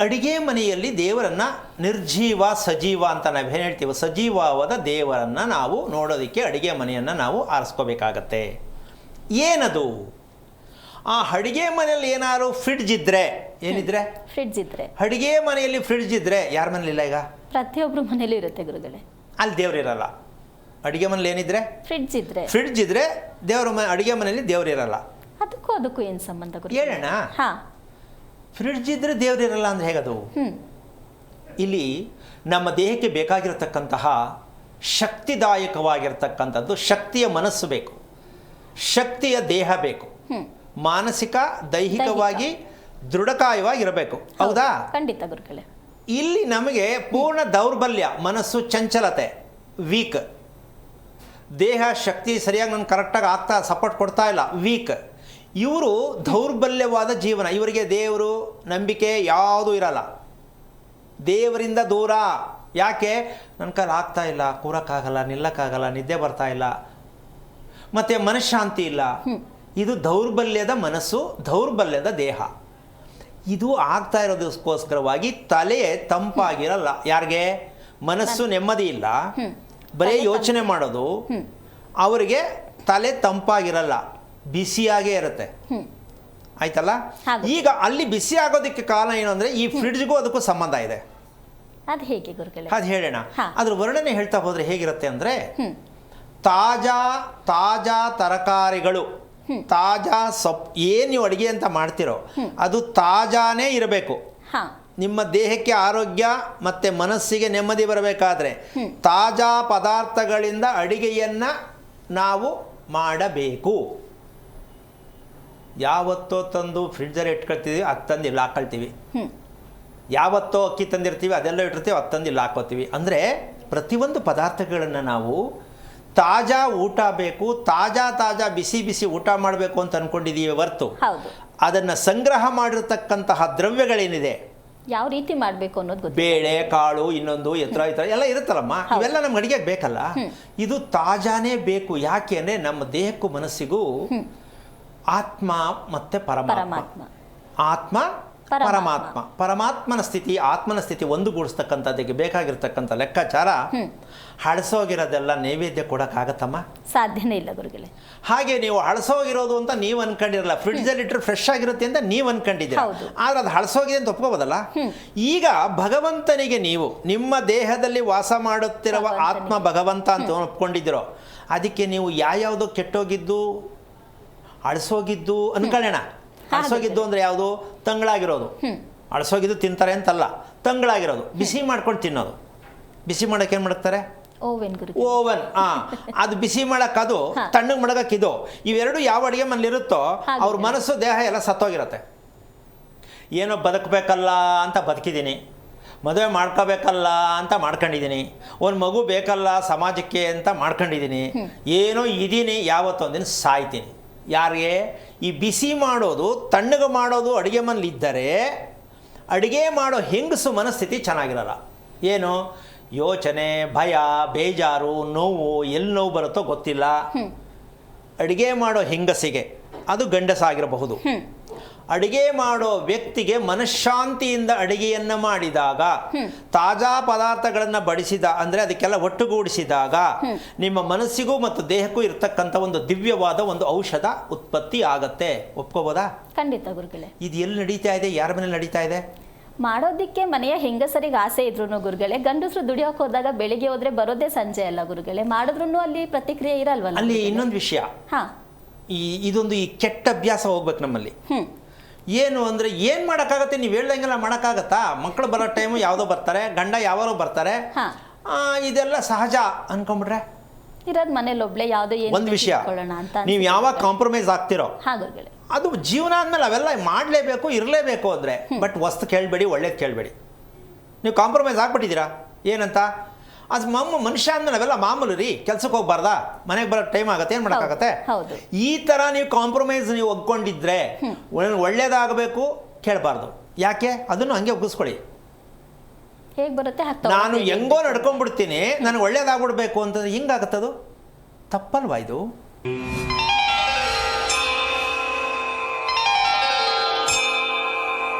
ಅಡಿಗೆ ಮನೆಯಲ್ಲಿ ದೇವರನ್ನ ನಿರ್ಜೀವ ಸಜೀವ ಅಂತ ನಾವು ಏನು ಹೇಳ್ತೀವಿ ಸಜೀವವಾದ ದೇವರನ್ನು ನಾವು ನೋಡೋದಕ್ಕೆ ಅಡಿಗೆ ಮನೆಯನ್ನು ನಾವು ಆರಿಸ್ಕೋಬೇಕಾಗತ್ತೆ. ಏನದು? ಆ ಅಡಿಗೆ ಮನೆಯಲ್ಲಿ ಏನಾದ್ರು ಫ್ರಿಡ್ಜ್ ಇದ್ದರೆ ಏನಿದ್ರೆ? ಫ್ರಿಡ್ಜ್ ಇದ್ರೆ. ಅಡಿಗೆ ಮನೆಯಲ್ಲಿ ಫ್ರಿಡ್ಜ್ ಇದ್ದರೆ ಯಾರ ಮನೇಲಿಲ್ಲ ಈಗ? ಪ್ರತಿಯೊಬ್ಬರು ಮನೇಲಿ ಇರುತ್ತೆ ಗುರುಗಳೇ. ಅಲ್ಲಿ ದೇವರಿರಲ್ಲ ಅಡಿಗೆ ಮನೇಲಿ ಏನಿದ್ರೆ? ಫ್ರಿಡ್ಜ್ ಇದ್ರೆ. ಫ್ರಿಡ್ಜ್ ಇದ್ರೆ ದೇವರ ಮನೆ ಅಡಿಗೆ ಮನೆಯಲ್ಲಿ ದೇವರಿರಲ್ಲ ಅದಕ್ಕೂ ಅದಕ್ಕೂ ಏನು ಸಂಬಂಧ ಗುರು ಹೇಳೋಣ ಹಾ. ಫ್ರಿಡ್ಜ್ ಇದ್ದರೆ ದೇವರಿರಲ್ಲ ಅಂದ್ರೆ ಹೇಗದು? ಇಲ್ಲಿ ನಮ್ಮ ದೇಹಕ್ಕೆ ಬೇಕಾಗಿರತಕ್ಕಂತಹ ಶಕ್ತಿದಾಯಕವಾಗಿರ್ತಕ್ಕಂಥದ್ದು ಶಕ್ತಿಯ ಮನಸ್ಸು ಬೇಕು. ಶಕ್ತಿಯ ದೇಹ ಬೇಕು. ಮಾನಸಿಕ ದೈಹಿಕವಾಗಿ ದೃಢಕಾಯವಾಗಿರಬೇಕು. ಹೌದಾ. ಖಂಡಿತ ಗುರುಗಳೇ. ಇಲ್ಲಿ ನಮಗೆ ಪೂರ್ಣ ದೌರ್ಬಲ್ಯ ಮನಸ್ಸು ಚಂಚಲತೆ ವೀಕ್ ದೇಹ ಶಕ್ತಿ ಸರಿಯಾಗಿ ನಾನು ಕರೆಕ್ಟಾಗಿ ಆಗ್ತಾ ಸಪೋರ್ಟ್ ಕೊಡ್ತಾ ಇಲ್ಲ ವೀಕ್ ಇವರು ದೌರ್ಬಲ್ಯವಾದ ಜೀವನ. ಇವರಿಗೆ ದೇವರು ನಂಬಿಕೆ ಯಾವುದೂ ಇರಲ್ಲ. ದೇವರಿಂದ ದೂರ. ಯಾಕೆ? ನನ್ನ ಕೈಲಿ ಆಗ್ತಾ ಇಲ್ಲ ಕೂರಕ್ಕಾಗಲ್ಲ ನಿಲ್ಲಕ್ಕಾಗಲ್ಲ ನಿದ್ದೆ ಬರ್ತಾ ಇಲ್ಲ. ಮತ್ತು ಮನಃಶಾಂತಿ ಇಲ್ಲ. ಇದು ದೌರ್ಬಲ್ಯದ ಮನಸ್ಸು ದೌರ್ಬಲ್ಯದ ದೇಹ. ಇದು ಆಗ್ತಾ ಇರೋದಕ್ಕೋಸ್ಕರವಾಗಿ ತಲೆ ತಂಪಾಗಿರಲ್ಲ. ಯಾರಿಗೆ? ಮನಸ್ಸು ನೆಮ್ಮದಿ ಇಲ್ಲ. ಬರೀ ಯೋಚನೆ ಮಾಡೋದು. ಅವರಿಗೆ ತಲೆ ತಂಪಾಗಿರಲ್ಲ. ಬಿಸಿಯಾಗೇ ಇರುತ್ತೆ. ಆಯ್ತಲ್ಲ? ಈಗ ಅಲ್ಲಿ ಬಿಸಿ ಆಗೋದಕ್ಕೆ ಕಾರಣ ಏನು ಅಂದರೆ ಈ ಫ್ರಿಡ್ಜ್ಗೂ ಅದಕ್ಕೂ ಸಂಬಂಧ ಇದೆ. ಅದು ಹೇಗೆ ಗುರುಗಳೇ? ಅದು ಹೇಳೋಣ. ಅದ್ರ ವರ್ಣನೆ ಹೇಳ್ತಾ ಹೋದರೆ ಹೇಗಿರುತ್ತೆ ಅಂದರೆ ತಾಜಾ ತಾಜಾ ತರಕಾರಿಗಳು ತಾಜಾ ಸೊಪ್ಪು ಏನು ನೀವು ಅಡುಗೆ ಅಂತ ಮಾಡ್ತಿರೋ ಅದು ತಾಜಾನೇ ಇರಬೇಕು. ನಿಮ್ಮ ದೇಹಕ್ಕೆ ಆರೋಗ್ಯ ಮತ್ತು ಮನಸ್ಸಿಗೆ ನೆಮ್ಮದಿ ಬರಬೇಕಾದ್ರೆ ತಾಜಾ ಪದಾರ್ಥಗಳಿಂದ ಅಡಿಗೆಯನ್ನ ನಾವು ಮಾಡಬೇಕು. ಯಾವತ್ತೋ ತಂದು ಫ್ರಿಡ್ಜಲ್ಲಿ ಇಟ್ಕೊಳ್ತೀವಿ ಅದು ತಂದು ಇಲ್ಲಿ ಹಾಕೊಳ್ತೀವಿ ಯಾವತ್ತೋ ಅಕ್ಕಿ ತಂದಿರ್ತೀವಿ ಅದೆಲ್ಲ ಇಟ್ಟಿರ್ತೀವಿ ಅದು ತಂದು ಇಲ್ಲಿ ಹಾಕೋತೀವಿ ಅಂದರೆ ಪ್ರತಿಯೊಂದು ಪದಾರ್ಥಗಳನ್ನು ನಾವು ತಾಜಾ ಊಟ ಬೇಕು ತಾಜಾ ತಾಜಾ ಬಿಸಿ ಬಿಸಿ ಊಟ ಮಾಡಬೇಕು ಅಂತ ಅಂದ್ಕೊಂಡಿದ್ದೀವಿ ಹೊರ್ತು. ಅದನ್ನು ಸಂಗ್ರಹ ಮಾಡಿರ್ತಕ್ಕಂತಹ ದ್ರವ್ಯಗಳೇನಿದೆ? ಯಾವ ರೀತಿ ಮಾಡಬೇಕು ಅನ್ನೋದು ಬೇಳೆ ಕಾಳು ಇನ್ನೊಂದು ಎತ್ತರ ಈ ಥರ ಎಲ್ಲ ಇರುತ್ತಲ್ಲಮ್ಮ? ಇವೆಲ್ಲ ನಮ್ಗೆ ಅಡಿಗೆಗೆ ಬೇಕಲ್ಲ? ಇದು ತಾಜಾನೇ ಬೇಕು. ಯಾಕೆ ಅಂದರೆ ನಮ್ಮ ದೇಹಕ್ಕೂ ಮನಸ್ಸಿಗೂ ಆತ್ಮ ಮತ್ತೆ ಪರಮಾತ್ಮ. ಆತ್ಮ ಪರಮಾತ್ಮ. ಪರಮಾತ್ಮ. ಪರಮಾತ್ಮನ ಸ್ಥಿತಿ ಆತ್ಮನ ಸ್ಥಿತಿ ಒಂದುಗೂಡಿಸ್ತಕ್ಕಂಥದ್ದಕ್ಕೆ ಬೇಕಾಗಿರ್ತಕ್ಕಂಥ ಲೆಕ್ಕಾಚಾರ ಹಳಸೋಗಿರೋದೆಲ್ಲ ನೈವೇದ್ಯ ಕೊಡೋಕ್ಕಾಗತ್ತಮ್ಮ? ಸಾಧ್ಯನೇ ಇಲ್ಲ ಗುರುಗಳೇ. ಹಾಗೆ ನೀವು ಹಳಸೋಗಿರೋದು ಅಂತ ನೀವು ಅನ್ಕೊಂಡಿರಲ್ಲ ಫ್ರಿಡ್ಜಲ್ಲಿ ಇಟ್ಟರೆ ಫ್ರೆಶ್ ಆಗಿರುತ್ತೆ ಅಂತ ನೀವು ಅನ್ಕೊಂಡಿದ್ದೀರ. ಆದ್ರೆ ಅದು ಹಳಸೋಗಿದೆ ಅಂತ ಒಪ್ಕೋಬೋದಲ್ಲ? ಈಗ ಭಗವಂತನಿಗೆ ನೀವು ನಿಮ್ಮ ದೇಹದಲ್ಲಿ ವಾಸ ಮಾಡುತ್ತಿರುವ ಆತ್ಮ ಭಗವಂತ ಅಂತ ಒಪ್ಕೊಂಡಿದ್ದೀರೋ ಅದಕ್ಕೆ ನೀವು ಯಾವ್ಯಾವುದೋ ಕೆಟ್ಟೋಗಿದ್ದು ಅಳಸೋಗಿದ್ದು ಅನ್ಕೊಳ್ಳೋಣ ಅಳಸೋಗಿದ್ದು ಅಂದ್ರೆ ಯಾವುದು? ತಂಗಳಾಗಿರೋದು. ಅಳಸೋಗಿದ್ದು ತಿಂತಾರೆ ಅಂತಲ್ಲ. ತಂಗಳಾಗಿರೋದು. ಬಿಸಿ ಮಾಡ್ಕೊಂಡು ತಿನ್ನೋದು. ಬಿಸಿ ಮಾಡೋಕೆ ಏನು ಮಾಡ್ತಾರೆ? ಓವೆನ್ ಹಾ ಅದು ಬಿಸಿ ಮಾಡಕ್ ಅದು. ತಣ್ಣಗೆ ಮಾಡಕ್ ಇದು. ಇವೆರಡು ಯಾವ ಅಡಿಗೆ ಮನೇಲಿ ಇರುತ್ತೋ ಹಾಗೆ. ಅವ್ರ ಮನಸ್ಸು ದೇಹ ಎಲ್ಲ ಸತ್ತೋಗಿರತ್ತೆ. ಏನೋ ಬದುಕಬೇಕಲ್ಲ ಅಂತ ಬದುಕಿದ್ದೀನಿ. ಮದುವೆ ಮಾಡ್ಕೋಬೇಕಲ್ಲ ಅಂತ ಮಾಡ್ಕೊಂಡಿದ್ದೀನಿ. ಒಂದು ಮಗು ಬೇಕಲ್ಲ ಸಮಾಜಕ್ಕೆ ಅಂತ ಮಾಡ್ಕೊಂಡಿದ್ದೀನಿ. ಏನೋ ಇದ್ದೀನಿ ಯಾವತ್ತೊಂದಿನ ಸಾಯ್ತೀನಿ. ಯಾರಿಗೆ? ಈ ಬಿಸಿ ಮಾಡೋದು ತಣ್ಣಗೆ ಮಾಡೋದು ಅಡುಗೆ ಮನೇಲಿದ್ದರೆ ಅಡುಗೆ ಮಾಡೋ ಹೆಂಗಸು ಮನಸ್ಥಿತಿ ಚೆನ್ನಾಗಿರಲ್ಲ. ಏನು? ಯೋಚನೆ ಭಯ ಬೇಜಾರು ನೋವು ಎಲ್ಲಿ ನೋವು ಬರುತ್ತೋ ಗೊತ್ತಿಲ್ಲ. ಅಡುಗೆ ಮಾಡೋ ಹೆಂಗಸಿಗೆ ಅದು ಗಂಡಸಾಗಿರಬಹುದು. ಅಡಿಗೆ ಮಾಡೋ ವ್ಯಕ್ತಿಗೆ ಮನಃಶಾಂತಿಯಿಂದ ಅಡಿಗೆಯನ್ನು ಮಾಡಿದಾಗ ತಾಜಾ ಪದಾರ್ಥಗಳನ್ನು ಬಡಿಸಿದ ಅಂದರೆ ಅದಕ್ಕೆಲ್ಲ ಒಟ್ಟುಗೂಡಿಸಿದಾಗ ನಿಮ್ಮ ಮನಸ್ಸಿಗೂ ಮತ್ತು ದೇಹಕ್ಕೂ ಇರತಕ್ಕಂತ ಒಂದು ದಿವ್ಯವಾದ ಒಂದು ಔಷಧ ಉತ್ಪತ್ತಿ ಆಗತ್ತೆ. ಒಪ್ಕೋಬೋದಾ? ಖಂಡಿತ ಗುರುಗಳೇ. ಇದು ಎಲ್ಲಿ ನಡೀತಾ ಇದೆ? ಯಾರ ಮನೇಲಿ ನಡೀತಾ ಇದೆ? ಮಾಡೋದಿಕ್ಕೆ ಮನೆಯ ಹೆಂಗಸರಿಗೆ ಆಸೆ ಇದ್ರು ಗುರುಗಳೇ ಗಂಡಸರು ದುಡಿಯೋಕೆ ಹೋದಾಗ ಬೆಳಿಗ್ಗೆ ಹೋದ್ರೆ ಬರೋದೇ ಸಂಜೆ ಅಲ್ಲ ಗುರುಗಳೇ. ಮಾಡಿದ್ರು ಅಲ್ಲಿ ಪ್ರತಿಕ್ರಿಯೆ ಇರಲ್ವಲ್ಲ ಅಲ್ಲಿ ಇನ್ನೊಂದು ವಿಷಯ. ಹಾ. ಈ ಇದೊಂದು ಈ ಕೆಟ್ಟ ಅಭ್ಯಾಸ ಹೋಗ್ಬೇಕು ನಮ್ಮಲ್ಲಿ. ಏನು ಅಂದರೆ ಏನು ಮಾಡೋಕ್ಕಾಗತ್ತೆ? ನೀವು ಹೇಳ್ದಂಗೆಲ್ಲ ಮಾಡೋಕ್ಕಾಗತ್ತಾ? ಮಕ್ಕಳು ಬರೋ ಟೈಮು ಯಾವುದೋ ಬರ್ತಾರೆ ಗಂಡ ಯಾವಾರೋ ಬರ್ತಾರೆ. ಇದೆಲ್ಲ ಸಹಜ ಅನ್ಕೊಂಬಿಟ್ರೆ ಇರೋದು ಮನೇಲಿ ಒಬ್ಳೆ ಯಾವುದೋ ಒಂದು ವಿಷಯ. ನೀವು ಯಾವಾಗ ಕಾಂಪ್ರಮೈಸ್ ಆಗ್ತಿರೋ? ಅದು ಜೀವನ ಅಂದಮೇಲೆ ಅವೆಲ್ಲ ಮಾಡಲೇಬೇಕು ಇರಲೇಬೇಕು ಅಂದರೆ. ಬಟ್ ವಸ್ತು ಕೇಳಬೇಡಿ ಒಳ್ಳೇದು ಕೇಳಬೇಡಿ. ನೀವು ಕಾಂಪ್ರಮೈಸ್ ಆಗ್ಬಿಟ್ಟಿದ್ದೀರಾ? ಏನಂತ? ಅದು ಮಮ್ಮ ಮನುಷ್ಯ ಅಂದ್ರೆ ನಾವೆಲ್ಲ ಮಾಮೂಲು ರೀ ಕೆಲ್ಸಕ್ಕೆ ಹೋಗ್ಬಾರ್ದಾ? ಮನೆಗೆ ಬರೋ ಟೈಮ್ ಆಗುತ್ತೆ ಏನು ಮಾಡೋಕ್ಕಾಗತ್ತೆ. ಈ ಥರ ನೀವು ಕಾಂಪ್ರಮೈಸ್ ನೀವು ಒಗ್ಕೊಂಡಿದ್ರೆ ಒಳ್ಳೆ- ಒಳ್ಳೇದಾಗಬೇಕು ಕೇಳಬಾರ್ದು ಯಾಕೆ? ಅದನ್ನು ಹಂಗೆ ಒಗ್ಗಿಸ್ಕೊಳ್ಳಿ. ಹೇಗ್ ಬರುತ್ತೆ? ನಾನು ಹೆಂಗೋ ನಡ್ಕೊಂಡ್ಬಿಡ್ತೀನಿ ನನಗೆ ಒಳ್ಳೇದಾಗ್ಬಿಡ್ಬೇಕು ಅಂತಂದ್ರೆ ಹಿಂಗಾಗತ್ತದು? ತಪ್ಪಲ್ವಾ ಇದು?